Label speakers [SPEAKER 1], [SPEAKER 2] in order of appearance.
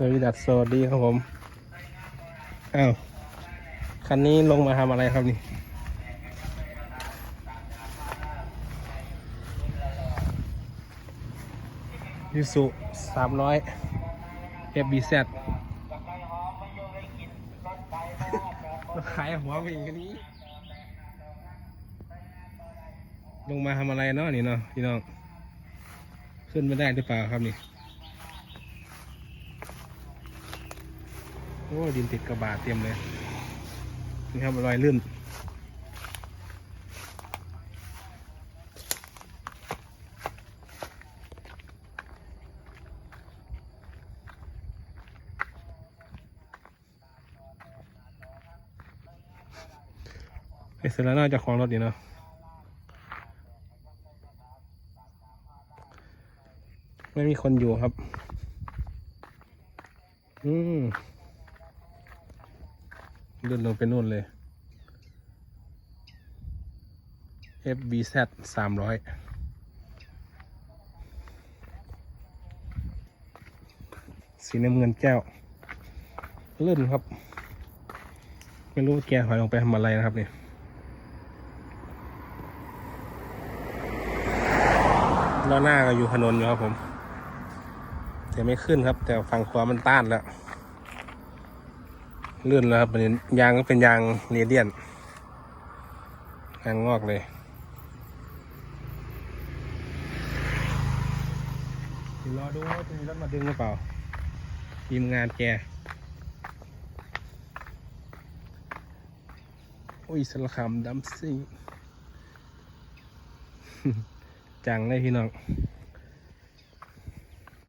[SPEAKER 1] สวีดัสสวัสดีครับผม อ้าว คันนี้ลงมาทำอะไรครับนี่ยูสุสามร้อย FBZ ขายหัวไปอีกอันนี้ ลงมาทำอะไรเนาะนี่เนาะพี่น้อง ขึ้นไม่ได้หรือเปล่าครับนี่ โอ้ดินติดกระบะเต็มเลย นี่ครับรอยลื่นเฮ้ยเสร็จแล้วน่าจะของรถดีเนาะไม่มีคนอยู่ครับ อืม เลื่อนลงไปนู่นเลย FBZ สามร้อยสีน้ำเงินแก้ว เลื่อนครับ ไม่รู้ว่าแกถอยลงไปทำอะไรนะครับเนี่ยล้อหน้าก็อยู่ถนนอยู่ครับผม แต่ไม่ขึ้นครับ แต่ฝั่งขวามันต้านแล้ว ลื่นแล้วครับอันนี้ยางก็เป็นยางเรเดียนยางงอกเลยรอดูว่าจะมีรถมาดึงหรือเปล่าทีมงานแกโอ้ยสารคามดัมซิ่งจังเลยพี่น้อง